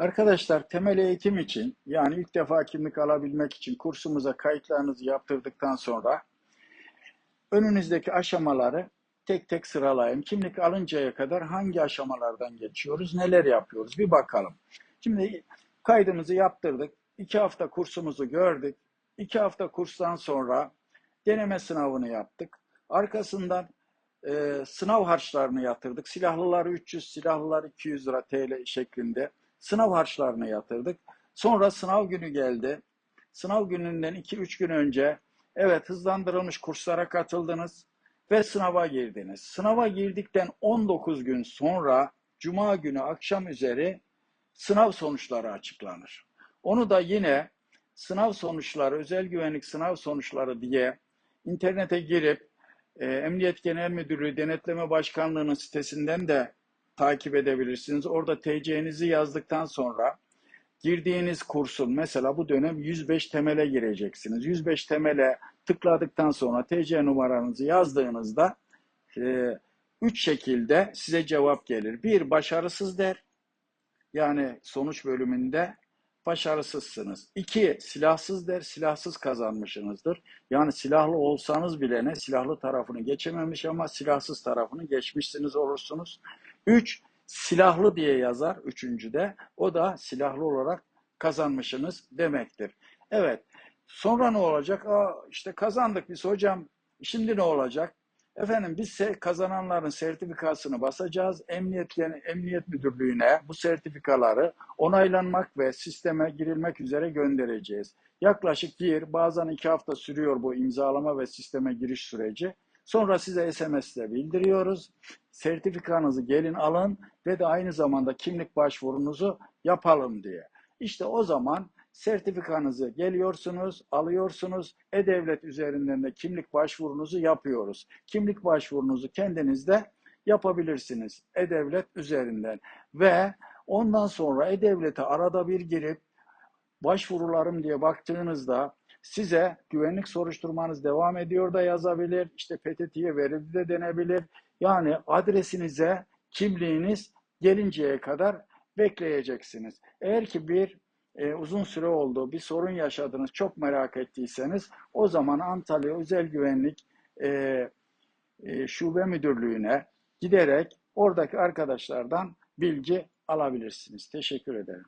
Arkadaşlar temel eğitim için yani ilk defa kimlik alabilmek için kursumuza kayıtlarınızı yaptırdıktan sonra önünüzdeki aşamaları tek tek sıralayın. Kimlik alıncaya kadar hangi aşamalardan geçiyoruz, neler yapıyoruz bir bakalım. Şimdi kaydımızı yaptırdık. iki hafta kursumuzu gördük. İki hafta kurstan sonra deneme sınavını yaptık. Arkasından e, sınav harçlarını yatırdık. Silahlılar 300, silahlılar 200 lira TL şeklinde sınav harçlarını yatırdık. Sonra sınav günü geldi. Sınav gününden 2-3 gün önce evet hızlandırılmış kurslara katıldınız ve sınava girdiniz. Sınava girdikten 19 gün sonra Cuma günü akşam üzeri sınav sonuçları açıklanır. Onu da yine sınav sonuçları, özel güvenlik sınav sonuçları diye internete girip e, Emniyet Genel Müdürlüğü Denetleme Başkanlığı'nın sitesinden de takip edebilirsiniz. Orada TC'nizi yazdıktan sonra girdiğiniz kursun mesela bu dönem 105 temele gireceksiniz. 105 temele tıkladıktan sonra TC numaranızı yazdığınızda e, üç şekilde size cevap gelir. Bir başarısız der. Yani sonuç bölümünde başarısızsınız. İki, silahsız der, silahsız kazanmışsınızdır. Yani silahlı olsanız bile ne silahlı tarafını geçememiş ama silahsız tarafını geçmişsiniz olursunuz. Üç, silahlı diye yazar üçüncüde. O da silahlı olarak kazanmışsınız demektir. Evet, sonra ne olacak? Aa, işte kazandık biz hocam, şimdi ne olacak? Efendim biz kazananların sertifikasını basacağız. Emniyet, Emniyet Müdürlüğü'ne bu sertifikaları onaylanmak ve sisteme girilmek üzere göndereceğiz. Yaklaşık bir, bazen iki hafta sürüyor bu imzalama ve sisteme giriş süreci. Sonra size SMS ile bildiriyoruz. Sertifikanızı gelin alın ve de aynı zamanda kimlik başvurunuzu yapalım diye. İşte o zaman sertifikanızı geliyorsunuz, alıyorsunuz. E-Devlet üzerinden de kimlik başvurunuzu yapıyoruz. Kimlik başvurunuzu kendiniz de yapabilirsiniz E-Devlet üzerinden. Ve ondan sonra E-Devlet'e arada bir girip başvurularım diye baktığınızda size güvenlik soruşturmanız devam ediyor da yazabilir. İşte PTT'ye verildi de denebilir. Yani adresinize kimliğiniz gelinceye kadar bekleyeceksiniz. Eğer ki bir e, uzun süre oldu, bir sorun yaşadınız, çok merak ettiyseniz o zaman Antalya Özel Güvenlik e, e, Şube Müdürlüğü'ne giderek oradaki arkadaşlardan bilgi alabilirsiniz. Teşekkür ederim.